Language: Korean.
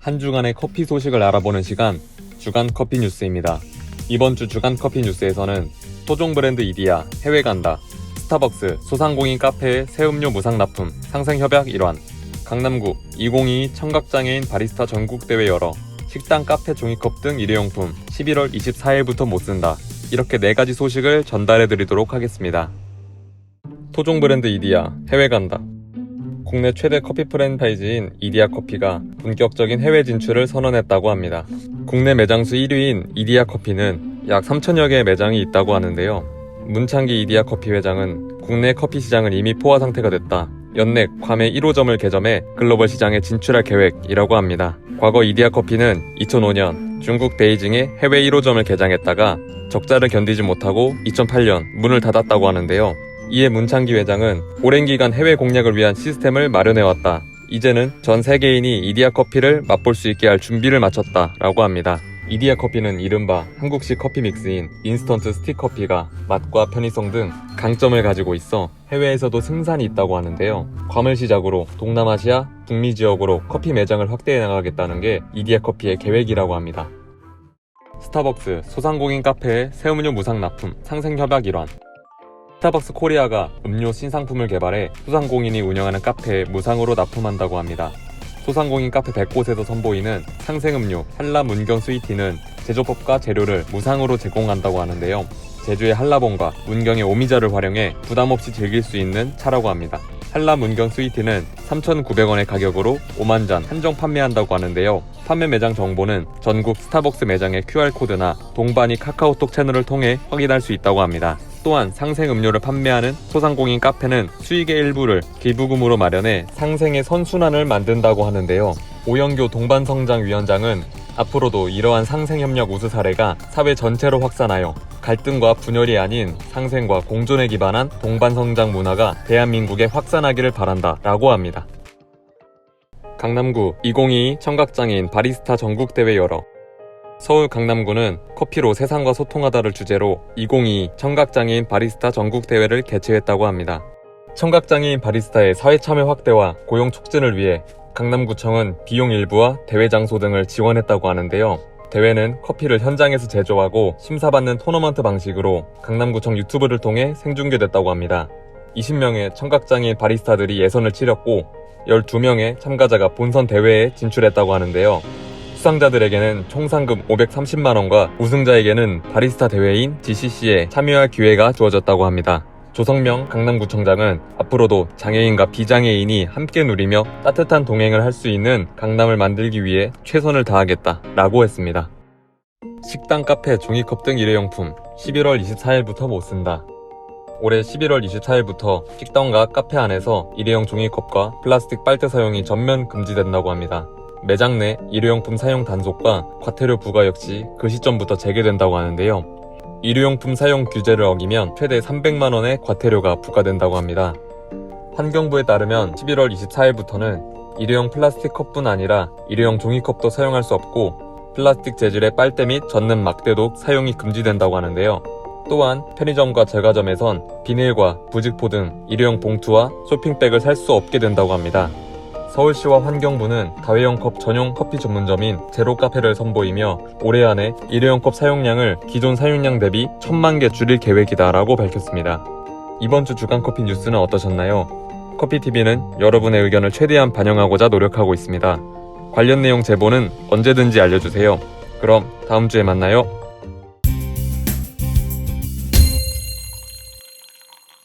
한 주간의 커피 소식을 알아보는 시간 주간 커피 뉴스입니다. 이번 주 주간 커피 뉴스에서는 토종 브랜드 이디야 해외 간다, 스타벅스 소상공인 카페의 새 음료 무상 납품 상생 협약 일환, 강남구 2022 청각장애인 바리스타 전국대회 열어 식당 카페 종이컵 등 일회용품 11월 24일부터 못 쓴다. 이렇게 네 가지 소식을 전달해 드리도록 하겠습니다. 토종 브랜드 이디야 해외 간다. 국내 최대 커피 프랜차이즈인 이디야 커피가 본격적인 해외 진출을 선언했다고 합니다. 국내 매장 수 1위인 이디야 커피는 약 3천여 개의 매장이 있다고 하는데요. 문창기 이디야 커피 회장은 국내 커피 시장은 이미 포화 상태가 됐다. 연내 괌에 1호점을 개점해 글로벌 시장에 진출할 계획이라고 합니다. 과거 이디야 커피는 2005년 중국 베이징에 해외 1호점을 개장했다가 적자를 견디지 못하고 2008년 문을 닫았다고 하는데요. 이에 문창기 회장은 오랜 기간 해외 공략을 위한 시스템을 마련해왔다. 이제는 전 세계인이 이디야 커피를 맛볼 수 있게 할 준비를 마쳤다 라고 합니다. 이디야 커피는 이른바 한국식 커피 믹스인 인스턴트 스틱 커피가 맛과 편의성 등 강점을 가지고 있어 해외에서도 생산이 있다고 하는데요. 괌을 시작으로 동남아시아, 북미 지역으로 커피 매장을 확대해 나가겠다는 게 이디야 커피의 계획이라고 합니다. 스타벅스 소상공인 카페의 새음료 무상 납품 상생 협약 일환 스타벅스 코리아가 음료 신상품을 개발해 소상공인이 운영하는 카페에 무상으로 납품한다고 합니다. 소상공인 카페 100곳에서 선보이는 상생음료 한라 문경 스위티는 제조법과 재료를 무상으로 제공한다고 하는데요. 제주의 한라봉과 문경의 오미자를 활용해 부담없이 즐길 수 있는 차라고 합니다. 한라 문경 스위티는 3,900원의 가격으로 5만 잔 한정 판매한다고 하는데요. 판매 매장 정보는 전국 스타벅스 매장의 QR코드나 동반이 카카오톡 채널을 통해 확인할 수 있다고 합니다. 또한 상생 음료를 판매하는 소상공인 카페는 수익의 일부를 기부금으로 마련해 상생의 선순환을 만든다고 하는데요. 오영교 동반성장 위원장은 앞으로도 이러한 상생협력 우수 사례가 사회 전체로 확산하여 갈등과 분열이 아닌 상생과 공존에 기반한 동반성장 문화가 대한민국에 확산하기를 바란다 라고 합니다. 강남구 2022 청각장애인 바리스타 전국대회 열어 서울 강남구는 커피로 세상과 소통하다를 주제로 2022 청각장애인 바리스타 전국대회를 개최했다고 합니다. 청각장애인 바리스타의 사회 참여 확대와 고용 촉진을 위해 강남구청은 비용 일부와 대회 장소 등을 지원했다고 하는데요. 대회는 커피를 현장에서 제조하고 심사받는 토너먼트 방식으로 강남구청 유튜브를 통해 생중계됐다고 합니다. 20명의 청각장애인 바리스타들이 예선을 치렀고 12명의 참가자가 본선 대회에 진출했다고 하는데요. 수상자들에게는 총 상금 530만원과 우승자에게는 바리스타 대회인 GCC에 참여할 기회가 주어졌다고 합니다. 조성명 강남구청장은 앞으로도 장애인과 비장애인이 함께 누리며 따뜻한 동행을 할 수 있는 강남을 만들기 위해 최선을 다하겠다 라고 했습니다. 식당, 카페, 종이컵 등 일회용품 11월 24일부터 못 쓴다. 올해 11월 24일부터 식당과 카페 안에서 일회용 종이컵과 플라스틱 빨대 사용이 전면 금지된다고 합니다. 매장 내 일회용품 사용 단속과 과태료 부과 역시 그 시점부터 재개된다고 하는데요. 일회용품 사용 규제를 어기면 최대 300만원의 과태료가 부과된다고 합니다. 환경부에 따르면 11월 24일부터는 일회용 플라스틱 컵뿐 아니라 일회용 종이컵도 사용할 수 없고 플라스틱 재질의 빨대 및 젖는 막대도 사용이 금지된다고 하는데요. 또한 편의점과 제과점에선 비닐과 부직포 등 일회용 봉투와 쇼핑백을 살 수 없게 된다고 합니다. 서울시와 환경부는 다회용 컵 전용 커피 전문점인 제로 카페를 선보이며 올해 안에 일회용 컵 사용량을 기존 사용량 대비 천만 개 줄일 계획이다라고 밝혔습니다. 이번 주 주간 커피 뉴스는 어떠셨나요? 커피TV는 여러분의 의견을 최대한 반영하고자 노력하고 있습니다. 관련 내용 제보는 언제든지 알려주세요. 그럼 다음 주에 만나요.